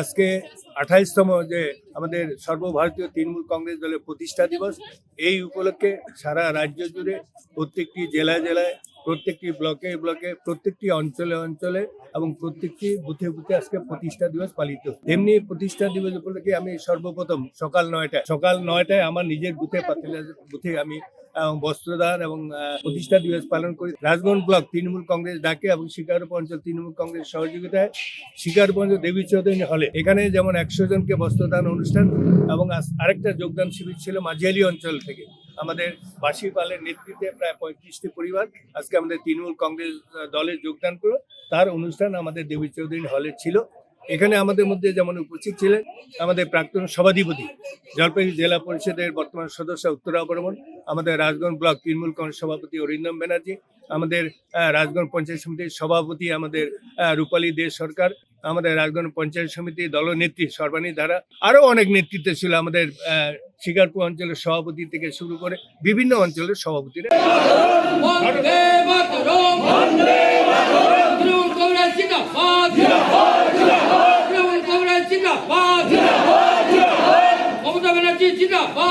আজকে আঠাইশতম যে আমাদের সর্বভারতীয় তৃণমূল কংগ্রেস দলের প্রতিষ্ঠা দিবস, এই উপলক্ষে সারা রাজ্য জুড়ে প্রত্যেকটি জেলায় জেলায় প্রত্যেকটি ব্লকে ব্লকে, প্রত্যেকটি অঞ্চলে অঞ্চলে এবং প্রত্যেকটি বুথে বুথে আজকে প্রতিষ্ঠা দিবস পালিত। এমনি প্রতিষ্ঠা দিবস উপলক্ষে আমি সর্বপ্রথম সকাল নয়টায় সকাল নয়টায় আমার নিজের বুথে পাতিলা বুথে আমি বস্ত্রদান এবং প্রতিষ্ঠা দিবস পালন করি। রাজগঞ্জ ব্লক তৃণমূল কংগ্রেস ডাকে এবং শিকারপুর অঞ্চল তৃণমূল কংগ্রেস সহযোগিতায় শিকারগঞ্জ দেবী চৌধুরী হলে। এখানে যেমন একশো জনকে বস্ত্রদান অনুষ্ঠান এবং আরেকটা যোগদান শিবির ছিল মাঝিয়ালি অঞ্চল থেকে। আমাদের বাসি পালের নেতৃত্বে প্রায় পঁয়ত্রিশটি পরিবার আজকে আমাদের তৃণমূল কংগ্রেস দলে যোগদান করল। তার অনুষ্ঠান আমাদের দেবী চৌধুরী হলে ছিল। এখানে আমাদের মধ্যে যেমন উপস্থিত ছিলেন আমাদের প্রাক্তন সভাধিপতি, জলপাইগুড়ি জেলা পরিষদের বর্তমান সদস্য উত্তরা বর্মন, আমাদের রাজগঞ্জ ব্লক তৃণমূল কংগ্রেস সভাপতি অরিন্দম ব্যানার্জি, আমাদের রাজগঞ্জ পঞ্চায়েত সমিতির সভাপতি আমাদের রূপালী দেশ সরকার, আমাদের রাজগঞ্জ পঞ্চায়েত সমিতি দলনেত্রী সর্বাণী দ্বারা আরও অনেক নেতৃত্ব ছিল আমাদের শিকারপুর অঞ্চলের সভাপতি থেকে শুরু করে বিভিন্ন অঞ্চলের সভাপতিরা মমতা ব্যানার্জি জিন্দাবাদ।